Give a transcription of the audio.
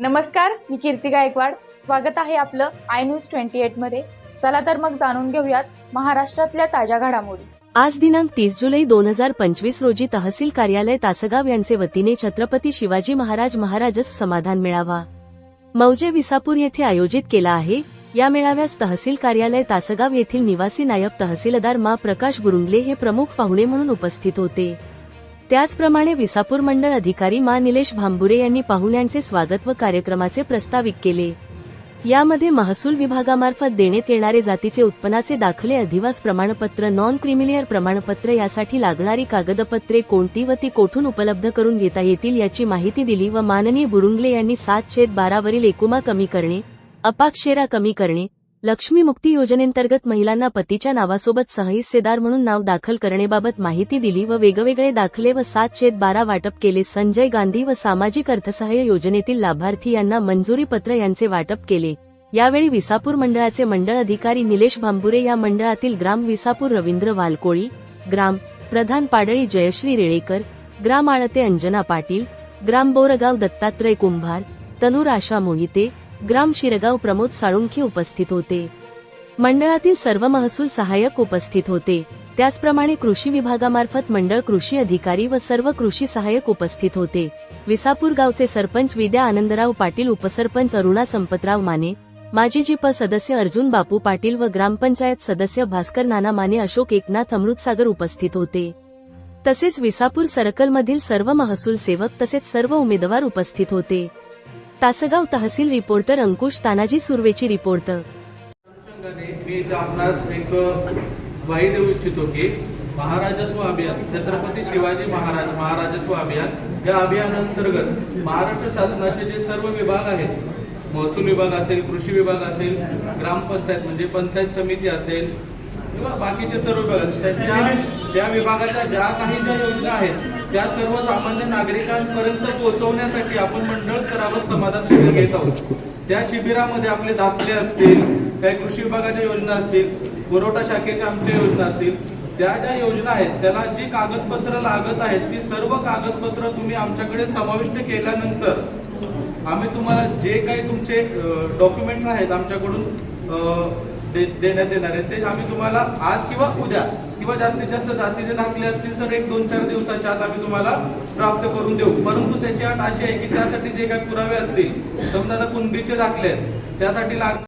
नमस्कार मी कीर्ती गायकवाड. स्वागत आहे आपलं आय न्यूज ट्वेंटी एटमध्ये. चला तर मग जाणून घेऊयात महाराष्ट्रातल्या ताज्या घडामोडी. आज दिनांक तीस जुलै दोन हजार पंचवीस रोजी तहसील कार्यालय तासगाव यांचे वतीने छत्रपती शिवाजी महाराज महाराजस समाधान मेळावा. मौजे विसापूर येथे आयोजित केला आहे. या मेळाव्यास तहसील कार्यालय तासगाव येथील निवासी नायब तहसीलदार मा प्रकाश गुरुंगले हे प्रमुख पाहुणे म्हणून उपस्थित होते. त्याचप्रमाणे विसापूर मंडळ अधिकारी मा निलेश भांबुरे यांनी पाहुण्यांचे स्वागत व कार्यक्रमाचे प्रस्तावित केले. यामध्ये महसूल विभागामार्फत देण्यात येणारे जातीचे उत्पन्नाचे दाखले अधिवास प्रमाणपत्र नॉन क्रिमिलियर प्रमाणपत्र यासाठी लागणारी कागदपत्रे कोणती व ती कोठून उपलब्ध करून घेता येतील याची माहिती दिली व माननीय बुरुंगले यांनी सात छेद बारावरील एकुमा कमी करणे अपाक्षेरा कमी करणे लक्ष्मी मुक्ती योजनेंतर्गत महिलांना पतीच्या नावासोबत सहहिस्सेदार म्हणून नाव दाखल करण्याबाबत माहिती दिली व वेगवेगळे दाखले व सात छेद बारा वाटप केले. संजय गांधी व सामाजिक अर्थसहाय्य योजनेतील लाभार्थी यांना मंजुरी पत्र यांचे वाटप केले. यावेळी विसापूर मंडळाचे मंडळ अधिकारी निलेश भांबुरे या मंडळातील ग्राम विसापूर रवींद्र वालकोळी ग्राम प्रधान पाडळी जयश्री रेळेकर ग्राम आळते अंजना पाटील ग्राम बोरगाव दत्तात्रय कुंभार तनूर आशा मोहिते ग्राम शिरगाव प्रमोद साळुंखे उपस्थित होते. मंडळातील सर्व महसूल सहाय्यक उपस्थित होते. त्याचप्रमाणे कृषी विभागामार्फत मंडळ कृषी अधिकारी व सर्व कृषी सहाय्यक उपस्थित होते. विसापूर गावचे सरपंच विद्या आनंदराव पाटील उपसरपंच अरुणा संपतराव माने माजी जिप सदस्य अर्जुन बापू पाटील व ग्रामपंचायत सदस्य भास्कर नाना माने अशोक एकनाथ अमृतसागर उपस्थित होते. तसेच विसापूर सर्कलमधील सर्व महसूल सेवक तसेच सर्व उमेदवार उपस्थित होते. तासगाव तहसील रिपोर्टर अंकुश तानाजी सुर्वेची रिपोर्टर मी आपणास एक ग्वाही देऊ इच्छितो की महाराजस्व अभियान छत्रपती शिवाजी महाराज महाराजस्व अभियान या अभियानांतर्गत महाराष्ट्र शासनाचे जे सर्व विभाग आहेत महसूल विभाग असेल कृषी विभाग असेल ग्रामपंचायत म्हणजे पंचायत समिती असेल किंवा बाकीचे सर्व विभाग त्यांच्या त्या विभागाच्या ज्या काही ज्या योजना आहेत त्या सर्वसामान्य नागरिकांपर्यंत पोहोचवण्यासाठी आपण मंडळ स्तरावर समाधान शिबिर घेत आहोत. त्या शिबिरामध्ये आपले दाखले असतील काही कृषी विभागाच्या योजना असतील पुरवठा शाखेच्या आमच्या योजना असतील त्या ज्या योजना आहेत त्याला जी कागदपत्र लागत आहेत ती सर्व कागदपत्र तुम्ही आमच्याकडे समाविष्ट केल्यानंतर आम्ही तुम्हाला जे काही तुमचे डॉक्युमेंट आहेत आमच्याकडून देण्यात येणार आहे. ते आम्ही तुम्हाला आज किंवा उद्या किंवा जास्तीत जास्त जातीचे दाखले असतील तर एक दोन चार दिवसाच्या आत आम्ही तुम्हाला प्राप्त करून देऊ. परंतु त्याची अट अशी आहे की त्यासाठी जे काही पुरावे असतील समजा आता कुंडीचे दाखले आहेत त्यासाठी लाग